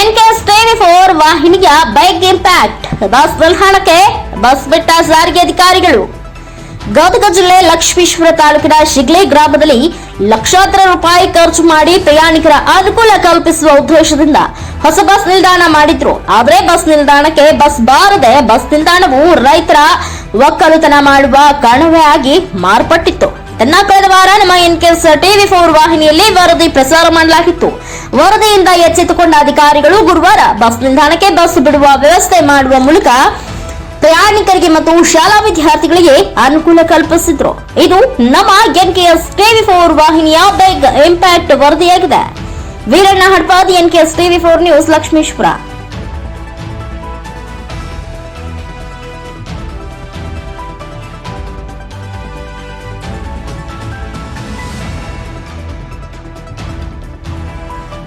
NKS twenty four ವಾಹಿನಿಯ bike impact bus ನಿಲ್ದಾಣಕ್ಕೆ bus ಬಿಟ್ಟ ಸಾರಿಗೆ ಅಧಿಕಾರಿಗಳು. ಗದಗ ಜಿಲ್ಲೆ ಲಕ್ಷ್ಮೀಶ್ವರ ತಾಲೂಕಿನ ಶಿಗ್ಲೆ ಗ್ರಾಮದಲ್ಲಿ ಲಕ್ಷಾಂತರ ರೂಪಾಯಿ ಖರ್ಚು ಮಾಡಿ ಪ್ರಯಾಣಿಕರ ಅನುಕೂಲ ಕಲ್ಪಿಸುವ ಉದ್ದೇಶದಿಂದ ಹೊಸ ಬಸ್ ನಿಲ್ದಾಣ ಮಾಡಿದ್ರು. ಆದರೆ ಬಸ್ ನಿಲ್ದಾಣಕ್ಕೆ ಬಸ್ ಬಾರದೆ ಬಸ್ ನಿಲ್ದಾಣವು ರೈತರ ಒಕ್ಕಲುತನ ಮಾಡುವ ಕಣವೆ ಆಗಿ ಮಾರ್ಪಟ್ಟಿತ್ತು. ತನ್ನ ವಾರ ಟಿವಿ ಫೋರ್ ವಾಹಿನಿಯಲ್ಲಿ ವರದಿ ಪ್ರಸಾರ ಮಾಡಲಾಗಿತ್ತು. ವರದಿಯಿಂದ ಎಚ್ಚೆತ್ತುಕೊಂಡ ಅಧಿಕಾರಿಗಳು ಗುರುವಾರ ಬಸ್ ನಿಲ್ದಾಣಕ್ಕೆ ಬಸ್ ಬಿಡುವ ವ್ಯವಸ್ಥೆ ಮಾಡುವ ಮೂಲಕ ಪ್ರಯಾಣಿಕರಿಗೆ ಮತ್ತು ಶಾಲಾ ವಿದ್ಯಾರ್ಥಿಗಳಿಗೆ ಅನುಕೂಲ ಕಲ್ಪಿಸಿದ್ರು. ಇದು ನಮ್ಮ ಎನ್ಕೆಎಸ್ ಟಿವಿ ಫೋರ್ ವಾಹಿನಿಯ ಬಿಗ್ ಇಂಪ್ಯಾಕ್ಟ್ ವರದಿಯಾಗಿದೆ. Veeranna Hadpadi NKS TV four news Lakshmeshwar.